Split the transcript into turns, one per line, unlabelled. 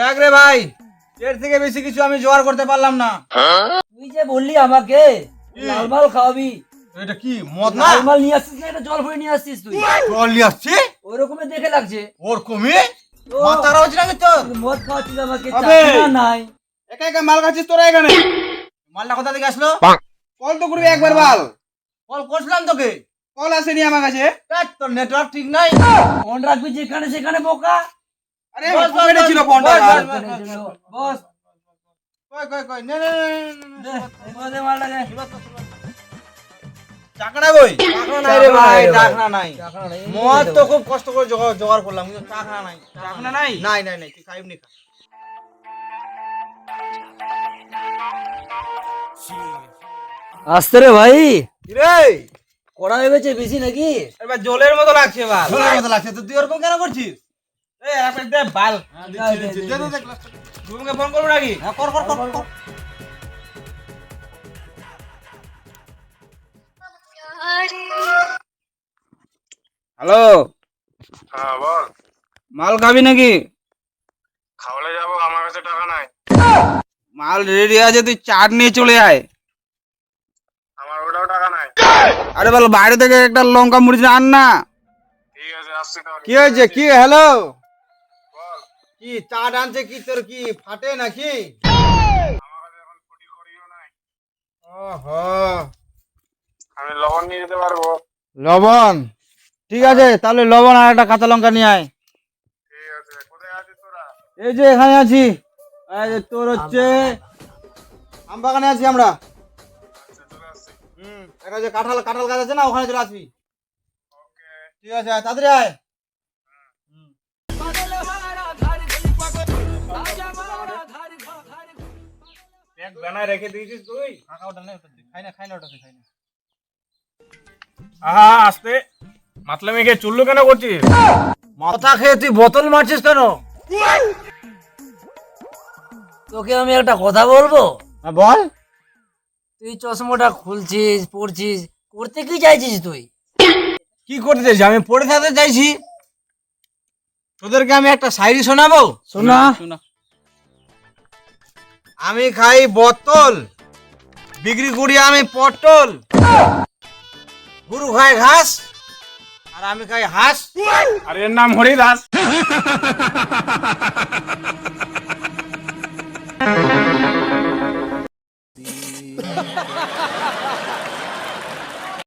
দেখ রে ভাই এর থেকে বেশি কিছু আমি জোগাড় করতে পারলাম না।
তুই যে বললি আমাকে লালমাল খাওয়াবি।
এটা কি মদ না?
লালমাল নিয়ে আসছিস না এটা জল ভরে নিয়ে আসছিস তুই?
জল নিয়ে আসছে?
ওই রকমের দেখে লাগছে।
ওর কমে
তো
মাথার আওয়াজ নাকি তোর?
মদ খাওয়াচ্ছিস আমাকে চাকরি নাই।
একা একা মাল খাচ্ছিস তোরা এখানে?
মালটা কোথা থেকে আসলো?
কল তো করবি একবার বাল।
কল করছিলাম তোকে।
কল আসেনি আমার কাছে।
তোর নেটওয়ার্ক ঠিক নাই।
ফোন রাখবি যেখানে সেখানে বোকা।
মদ তো খুব কষ্ট করে জোগাড় জোগাড় করলাম কিন্তু চাকরা নাই।
চাকরা নাই?
নাই নাই নাই খাইব নি
আসতে রে ভাই।
রে
কড়া ভেবেছে বেশি নাকি?
এবার জলের মতো লাগছে
মতো লাগছে তো তুই ওরকম কেন করছিস?
ফোন করব নাকি?
হ্যাঁ, কর কর কর কর।
হ্যালো।
হ্যাঁ বল।
মাল খাবি নাকি?
খাওয়ালে যাব আমার কাছে টাকা নাই।
মাল রেডি আছে তুই চাট নিয়ে চলে আয়।
আমার ওটাও টাকা নাই।
আরে বল বাইরে থেকে একটা লঙ্কা মুড়ি আন না।
ঠিক আছে আসছি
কি হয়েছে? কি হ্যালো? কি চা আনছে কি তোর কি ফাটে নাকি?
আমি লবণ নিয়ে যেতে পারব।
লবণ? ঠিক আছে তাহলে লবণ আর একটা কাঁচা লঙ্কা নিয়ে আয়।
ঠিক আছে তোরা?
এই যে এখানে আছি। তোর হচ্ছে আম বাগানে আছি আমরা।
আচ্ছা
হুম একটা যে কাঁঠাল কাঁঠাল গাছ আছে না ওখানে চলে আসবি।
ওকে।
ঠিক আছে তাড়াতাড়ি আয়।
বেনায় রেখে দিয়েছিস তুই?
ফাঁকা ওটা নেই ওটা খাই না খাই না ওটা খাই না।
আহা আসতে। মাতলে মেঘে চুল্লু কেন করছিস?
মাথা খেয়ে তুই বোতল মারছিস কেন?
তোকে আমি একটা কথা বলব?
হ্যাঁ, বল।
তুই চশমাটা খুলছিস পড়ছিস করতে কি চাইছিস তুই?
কি করতে চাইছি আমি পড়ে থাকতে চাইছি। তোদেরকে আমি একটা শায়রি শোনাবো?
শোনা।
শোনা।
আমি খাই বোতল, বিক্রি করি আমি পটল। গুরু খায় ঘাস, আর আমি খাই হাঁস।
আর এর নাম হরিদাস।